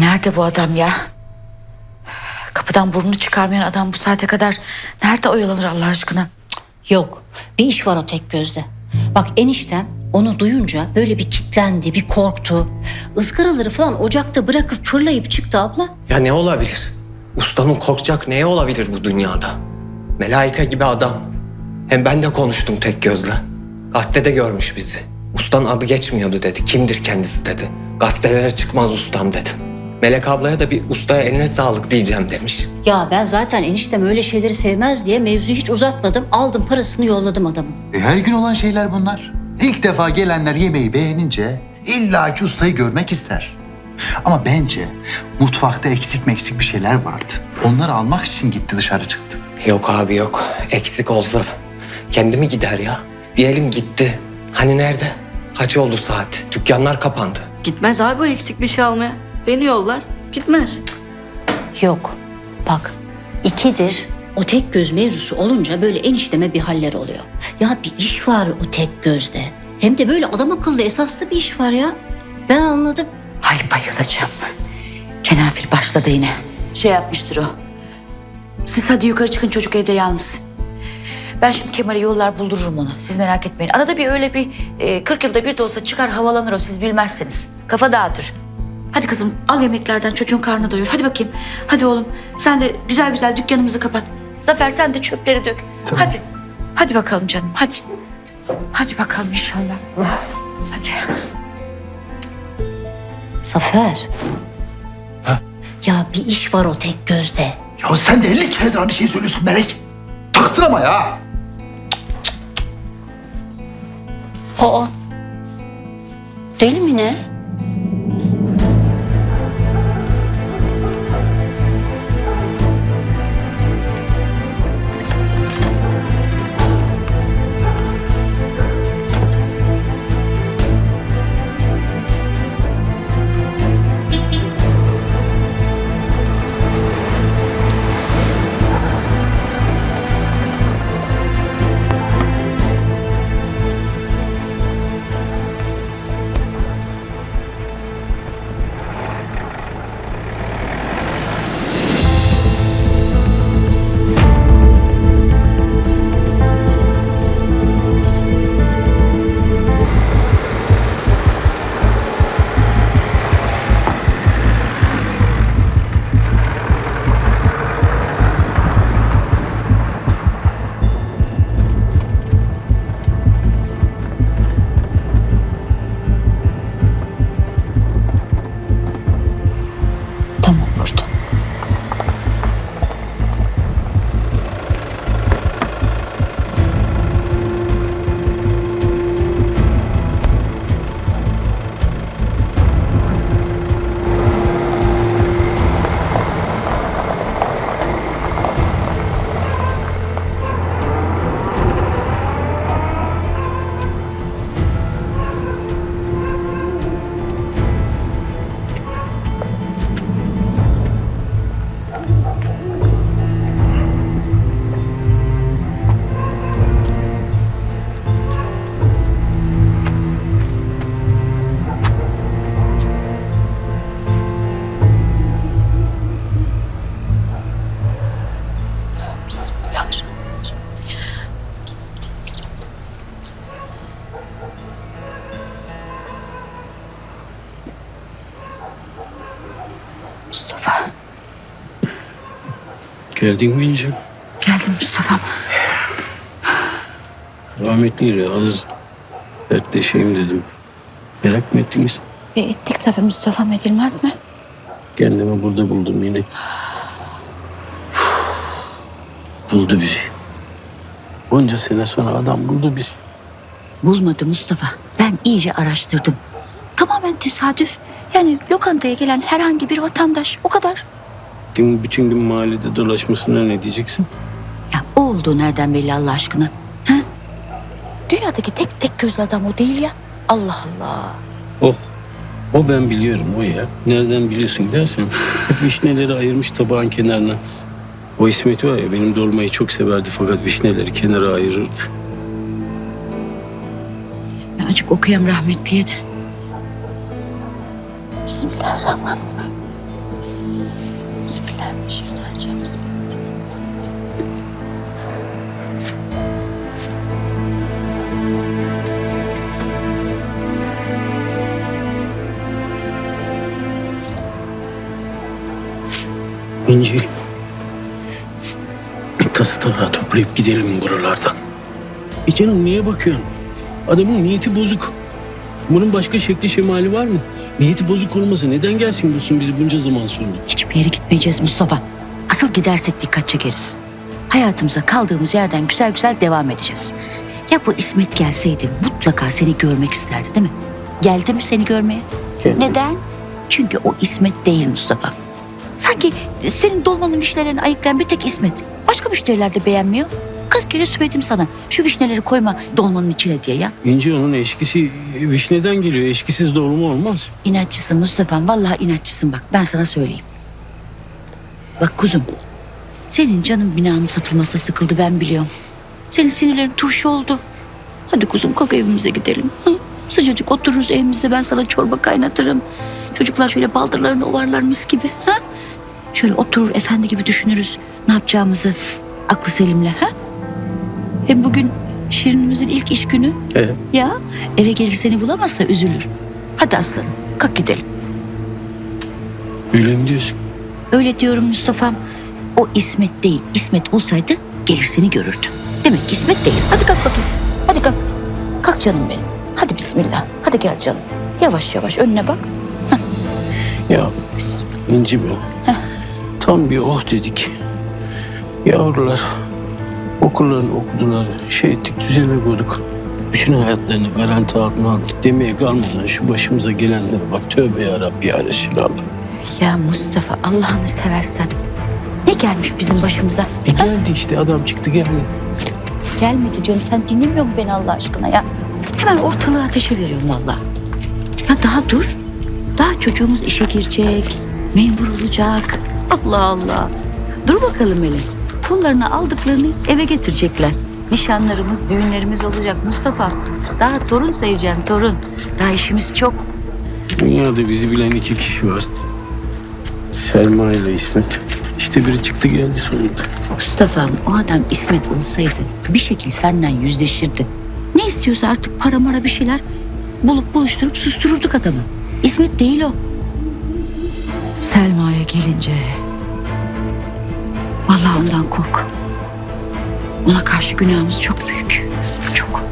Nerede bu adam ya? Kapıdan burnunu çıkarmayan adam bu saate kadar nerede oyalanır Allah aşkına? Yok bir iş var o tek gözde. Bak eniştem onu duyunca böyle bir kitlendi, bir korktu. Izgaraları falan ocakta bırakıp fırlayıp çıktı abla. Ya ne olabilir? Ustanın korkacak neye olabilir bu dünyada? Melaike gibi adam. Hem ben de konuştum tek gözle. Gazetede görmüş bizi. Ustan adı geçmiyordu dedi. Kimdir kendisi dedi. Gazetelere çıkmaz ustam dedim. Melek ablaya da bir ustaya eline sağlık diyeceğim demiş. Ya ben zaten eniştem öyle şeyleri sevmez diye mevzuyu hiç uzatmadım. Aldım parasını yolladım adamın. E, her gün olan şeyler bunlar. İlk defa gelenler yemeği beğenince illaki ustayı görmek ister. Ama bence mutfakta eksik meksik bir şeyler vardı. Onları almak için gitti dışarı çıktı. Yok abi yok. Eksik olsa kendimi gider ya. Diyelim gitti. Hani nerede? Kaç oldu saat? Dükkanlar kapandı. Gitmez abi o eksik bir şey almaya. Beni yollar. Gitmez. Yok. Bak ikidir o tek göz mevzusu olunca böyle enişteme bir haller oluyor. Ya bir iş var o tek gözde. Hem de böyle adam akıllı esaslı bir iş var ya. Ben anladım. Ay bayılacağım. Kenafir başladı yine. Şey yapmıştır o. Siz hadi yukarı çıkın çocuk evde yalnız. Ben şimdi Kemal'e yollar buldururum onu. Siz merak etmeyin. Arada bir öyle bir e, 40 yılda bir de olsa çıkar havalanır o siz bilmezseniz. Kafa dağıtır. Hadi kızım al yemeklerden çocuğun karnını doyur. Hadi bakayım. Hadi oğlum sen de güzel güzel dükkanımızı kapat. Zafer sen de çöpleri dök. Hadi. Hadi bakalım canım hadi. Hadi bakalım inşallah. Hadi. Zafer. Ya bir iş var o tek gözde. Ya sen de 50 keredir aynı şeyi söylüyorsun Melek. Taktın ama ya. Aa. Deli mi ne? Mustafa. Geldin mi İnci? Geldim Mustafa'm. Rahmetliyle az dertleşeyim dedim. Merak mı ettiniz? E, ettik tabii Mustafa'm edilmez mi? Kendimi burada buldum yine. Buldu bizi. Onca sene sonra adam buldu bizi. Bulmadı Mustafa. Ben iyice araştırdım. Tamamen tesadüf. Yani lokantaya gelen herhangi bir vatandaş. O kadar. Gün, bütün gün mahallede dolaşmasına ne diyeceksin? Ya o olduğu nereden belli Allah aşkına? Ha? Dünyadaki tek tek gözlü adam o değil ya. Allah Allah. O. O ben biliyorum o ya. Nereden biliyorsun dersen. Hep vişneleri ayırmış tabağın kenarına. O İsmet var ya benim dolmayı çok severdi fakat vişneleri kenara ayırırdı. Ben açık okuyam rahmetliye de. Bismillahirrahmanirrahim. Bismillahirrahmanirrahim. İnci. Tası toplayıp gidelim buralardan. E canım niye bakıyorsun? Adamın niyeti bozuk. Bunun başka şekli şemali var mı? Niyeti bozuk olmasa neden gelsin bulsun bizi bunca zaman sonra? Hiçbir yere gitmeyeceğiz Mustafa. Asıl gidersek dikkat çekeriz. Hayatımıza kaldığımız yerden güzel güzel devam edeceğiz. Ya bu İsmet gelseydi mutlaka seni görmek isterdi değil mi? Geldi mi seni görmeye? Geldi. Neden? Çünkü o İsmet değil Mustafa. Sanki senin dolmanın vişnelerini ayıklayan bir tek İsmet. Başka müşteriler de beğenmiyor. Kaç kere söyledim sana şu vişneleri koyma dolmanın içine diye ya. İnci onun eşkisi vişneden geliyor. Eşkisiz dolma olmaz. İnatçısın Mustafa'm. Vallahi inatçısın bak. Ben sana söyleyeyim. Bak kuzum. Senin canın binanın satılmasına sıkıldı ben biliyorum. Senin sinirlerin turşu oldu. Hadi kuzum kalk evimize gidelim. Hı? Sıcacık otururuz evimizde ben sana çorba kaynatırım. Çocuklar şöyle baldırlarını ovarlar mis gibi. Ha? Şöyle oturur efendi gibi düşünürüz ne yapacağımızı. Aklı selimle. Ha? Hem bugün Şirin'imizin ilk iş günü. Ee, Ya eve gelir seni bulamazsa üzülür. Hadi aslanım kalk gidelim. öyle mi diyorsun? Öyle diyorum Mustafa'm. O İsmet değil. İsmet olsaydı gelir seni görürdü. Demek ki İsmet değil. Hadi kalk bakayım. Hadi kalk. Kalk canım benim. Hadi bismillah. Hadi gel canım. Yavaş yavaş önüne bak. Ya İnci be. Tam bir oh dedik. Yavrular okullarını okudular. Şey ettik düzene koyduk. Bütün hayatlarını garanti altına aldık demeye kalmadan şu başımıza gelenlere bak tövbe yarabbi ya Resulallah. Ya Mustafa Allah'ını seversen. Ne gelmiş bizim başımıza? E geldi işte adam çıktı geldi. Gelmedi diyorum. Sen dinlemiyor musun beni Allah aşkına ya? Hemen ortalığı ateşe veriyorum vallahi. Ya daha dur. Daha çocuğumuz işe girecek. Memur olacak. Allah Allah. Dur bakalım hele. Pullarını aldıklarını eve getirecekler. Nişanlarımız, düğünlerimiz olacak Mustafa. Daha torun seveceksin torun. Daha işimiz çok. Dünyada bizi bilen iki kişi var. Selma ile İsmet. İşte biri çıktı geldi sonunda. Mustafa'm o adam İsmet olsaydı bir şekilde senden yüzleşirdi. Ne istiyorsa artık para mara bir şeyler bulup buluşturup sustururduk adamı. İsmet değil o. Selma'ya gelince vallahi ondan kork. Ona karşı günahımız çok büyük. Çok.